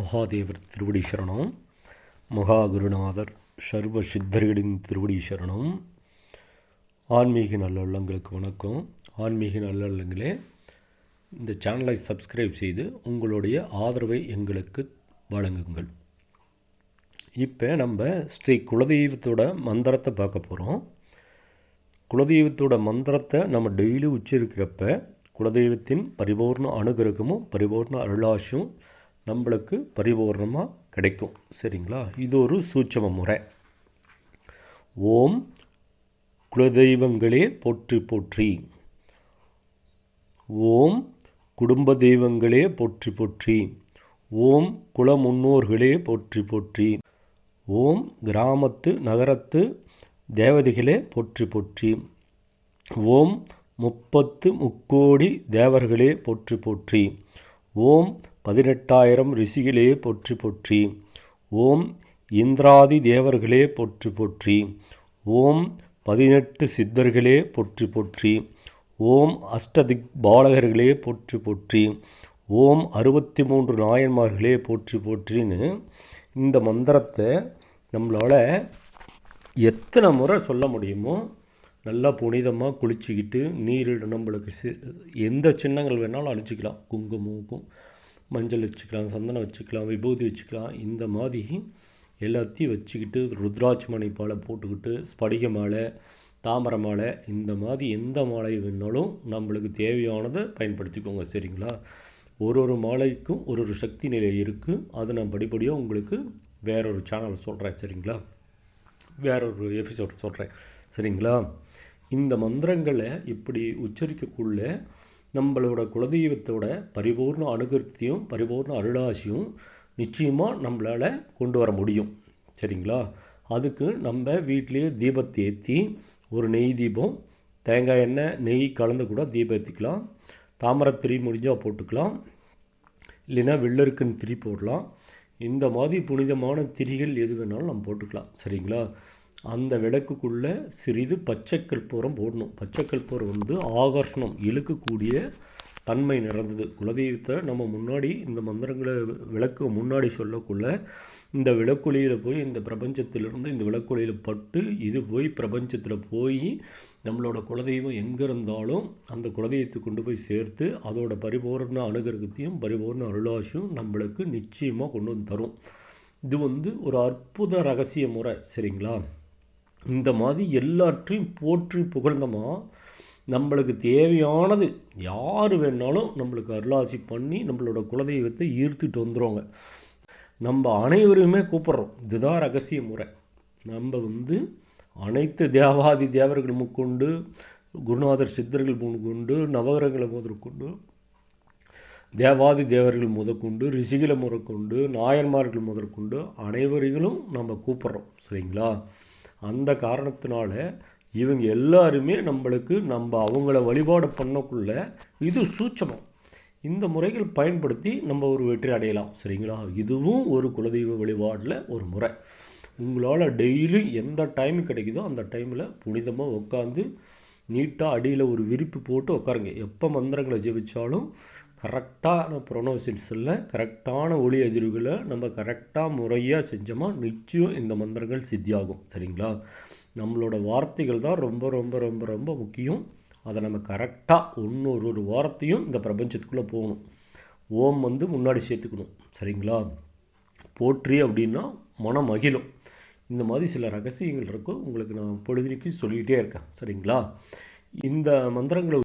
மகாதேவர் திருவடி சரணம் மகா குருநாதர் சர்வ சித்தர்களின் திருவடி சரணம் ஆன்மீக நல்லுள்ளங்களுக்கு வணக்கம். ஆன்மீக நல்லுள்ளங்களே இந்த சேனலை சப்ஸ்கிரைப் செய்து உங்களுடைய ஆதரவை எங்களுக்கு வழங்குங்கள். இப்போ நம்ம ஸ்ரீ குலதெய்வத்தோட மந்திரத்தை பார்க்க போகிறோம் குலதெய்வத்தோட மந்திரத்தை நம்ம டெய்லி உச்சரிக்கிறப்ப குலதெய்வத்தின் பரிபூர்ண அனுகிரகமும் பரிபூர்ண அருளாசியும் நம்மளுக்கு பரிபூர்ணமாக கிடைக்கும். சரிங்களா? இது ஒரு சூட்சம முறை. ஓம் குலதெய்வங்களே போற்றி போற்றி. ஓம் குடும்ப தெய்வங்களே போற்றி போற்றி. ஓம் குல முன்னோர்களே போற்றி போற்றி. ஓம் கிராமத்து நகரத்து தேவதைகளே போற்றி போற்றி. ஓம் முப்பத்து முக்கோடி தேவர்களே போற்றி போற்றி. ஓம் பதினெட்டாயிரம் ரிஷிகளே போற்றி போற்றி. ஓம் இந்திராதி தேவர்களே போற்றி போற்றி. ஓம் பதினெட்டு சித்தர்களே போற்றி போற்றி. ஓம் அஷ்டதிக் பாலகர்களே போற்றி போற்றி. ஓம் அறுபத்தி மூன்று நாயன்மார்களே போற்றி போற்றின்னு இந்த மந்திரத்தை நம்மளால் எத்தனை முறை சொல்ல முடியுமோ நல்லா புனிதமாக குளிச்சுக்கிட்டு நீரிட நம்மளுக்கு சி எந்த சின்னங்கள் வேணாலும் அழிச்சிக்கலாம். குங்குமம் மஞ்சள் வச்சுக்கலாம் சந்தனம் வச்சுக்கலாம் விபூதி வச்சுக்கலாம். இந்த மாதிரி எல்லாத்தையும் வச்சுக்கிட்டு ருத்ராட்சி மணி பாலை போட்டுக்கிட்டு ஸ்படிக மாலை தாமரை மாலை இந்த மாதிரி எந்த மாலை வேணாலும் நம்மளுக்கு தேவையானதை பயன்படுத்திக்கோங்க சரிங்களா? ஒரு ஒரு மாலைக்கும் ஒரு ஒரு சக்தி நிலை இருக்குது அதை நான் படிப்படியாக உங்களுக்கு வேறொரு சேனல் சொல்கிறேன் சரிங்களா? வேறொரு எபிசோட் சொல்கிறேன் சரிங்களா? இந்த மந்திரங்களை இப்படி உச்சரிக்கக்குள்ள நம்மளோட குலதெய்வத்தோட பரிபூர்ண அனுகிருத்தியும் பரிபூர்ண அருளாசியும் நிச்சயமாக நம்மளால் கொண்டு வர முடியும். சரிங்களா? அதுக்கு நம்ம வீட்டிலேயே தீபத்தை ஏற்றி ஒரு நெய் தீபம் தேங்காய் எண்ணெய் நெய் கலந்து கூட தீபம் ஏற்றிக்கலாம் தாமரத்திரி முடிஞ்சால் போட்டுக்கலாம். இல்லைன்னா வெள்ளருக்குன்னு திரி போடலாம். இந்த மாதிரி புனிதமான திரிகள் எது வேணாலும் நம்ம போட்டுக்கலாம். சரிங்களா? அந்த விளக்குக்குள்ளே சிறிது பச்சை கற்பூரம் போடணும். பச்சை கற்பூரம் வந்து ஆகர்ஷணம் இழுக்கக்கூடிய தன்மை நிறைந்தது. குலதெய்வத்தை நம்ம முன்னாடி இந்த மந்திரங்களை விளக்கு முன்னாடி சொல்லக்குள்ள இந்த விளக்குலியில் போய் இந்த பிரபஞ்சத்திலிருந்து இந்த விளக்குலியில் பட்டு இது போய் பிரபஞ்சத்தில் போய் நம்மளோட குலதெய்வம் எங்கே இருந்தாலும் அந்த குலதெய்வத்தை கொண்டு போய் சேர்த்து அதோட பரிபூர்ண அனுகிரகத்தையும் பரிபூர்ண அருளாசியும் நம்மளுக்கு நிச்சயமாக கொண்டு வந்து தரும். இது வந்து ஒரு அற்புத ரகசிய முறை சரிங்களா? இந்த மாதிரி எல்லாற்றையும் போற்றி புகழ்ந்தமா நம்மளுக்கு தேவையானது யார் வேணாலும் நம்மளுக்கு அருளாசி பண்ணி நம்மளோட குலதெய்வத்தை ஈர்த்துட்டு வந்துடுவாங்க நம்ம அனைவருமே கூப்பிட்றோம். இதுதான் ரகசிய முறை. நம்ம வந்து அனைத்து தேவாதி தேவர்கள் முக்கொண்டு குருநாதர் சித்தர்கள் முன்கொண்டு நவகரங்களை முதற்கொண்டு தேவாதி தேவர்கள் முதற்கொண்டு ரிஷிகளை முதற்கொண்டு நாயன்மார்கள் முதற்கொண்டு அனைவர்களும் நம்ம கூப்பிட்றோம். சரிங்களா? அந்த காரணத்தினால இவங்க எல்லாருமே நம்மளுக்கு நம்ம அவங்கள வழிபாடு பண்ணக்குள்ள இது சூட்சமம். இந்த முறைகள் பயன்படுத்தி நம்ம ஒரு வெற்றி அடையலாம் சரிங்களா? இதுவும் ஒரு குலதெய்வ வழிபாடில் ஒரு முறை. உங்களால் டெய்லி எந்த டைம் கிடைக்குதோ அந்த டைமில் புனிதமாக உட்காந்து நீட்டாக அடியில் ஒரு விரிப்பு போட்டு உட்காருங்க எப்போ மந்திரங்களை ஜெபிச்சாலும் கரெக்டான ப்ரொனோசின்ஸில் கரெக்டான ஒளி அதிர்வுகளை நம்ம கரெக்டாக முறையாக செஞ்சோமா நிச்சயம் இந்த மந்திரங்கள் சித்தியாகும். சரிங்களா? நம்மளோட வார்த்தைகள் தான் ரொம்ப ரொம்ப ரொம்ப ரொம்ப முக்கியம். அதை நம்ம கரெக்டாக ஒன்று ஒரு ஒரு வார்த்தையும் இந்த பிரபஞ்சத்துக்குள்ளே போகணும். ஓம் வந்து முன்னாடி சேர்த்துக்கணும். சரிங்களா? போற்றி அப்படின்னா மனம் மகிழும். இந்த மாதிரி சில ரகசியங்கள் இருக்கும். உங்களுக்கு நான் பொழுதுக்கு சொல்லிக்கிட்டே இருக்கேன். சரிங்களா? இந்த மந்திரங்களை